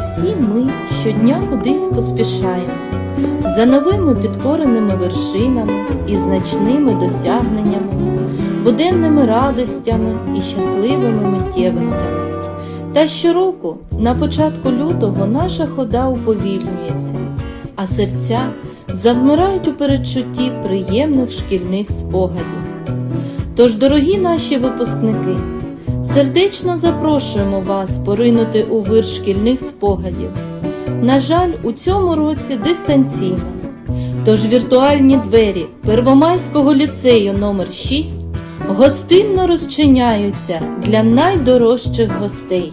усі ми щодня кудись поспішаємо за новими підкореними вершинами і значними досягненнями, буденними радостями і щасливими миттєвостями. Та щороку, на початку лютого, наша хода уповільнюється, а серця завмирають у передчутті приємних шкільних спогадів. Тож, дорогі наші випускники, сердечно запрошуємо вас поринути у вир шкільних спогадів. На жаль, у цьому році дистанційно. Тож віртуальні двері Первомайського ліцею номер 6 гостинно розчиняються для найдорожчих гостей.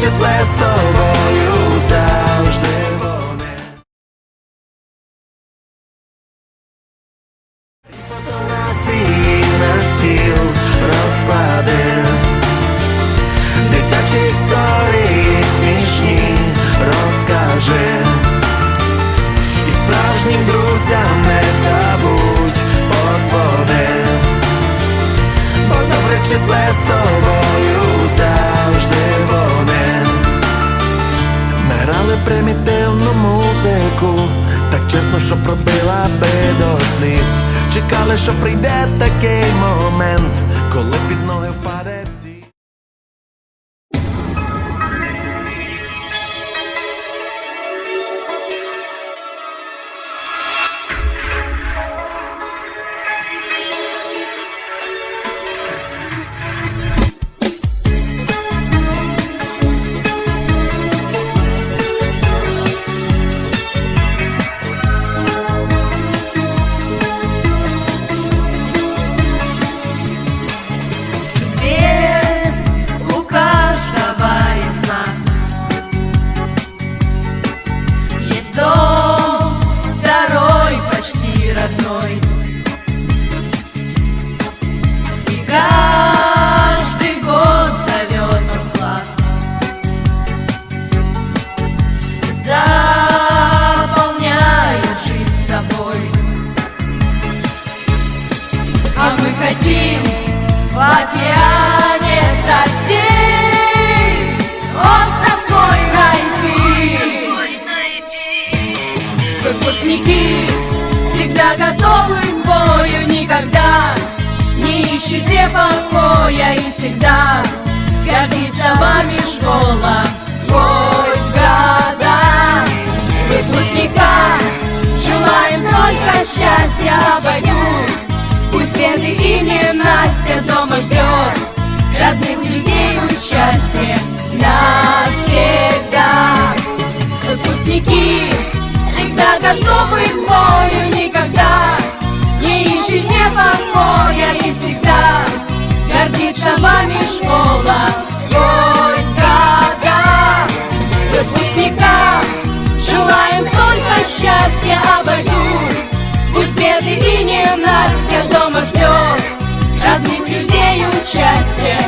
числе з тобою завжди вони. Дитячі історії смішні розкажи. І справжнім друзям не забудь подзвони. Бо добре числе з тобою Ми примітивну музику. Так чесно, що пробила би до сліз. Чекали, що прийде такий момент, коли під ноги впаде ищите покоя И всегда. Гордится вами школа Сквозь нас, где дома ждет. Родных людей участие.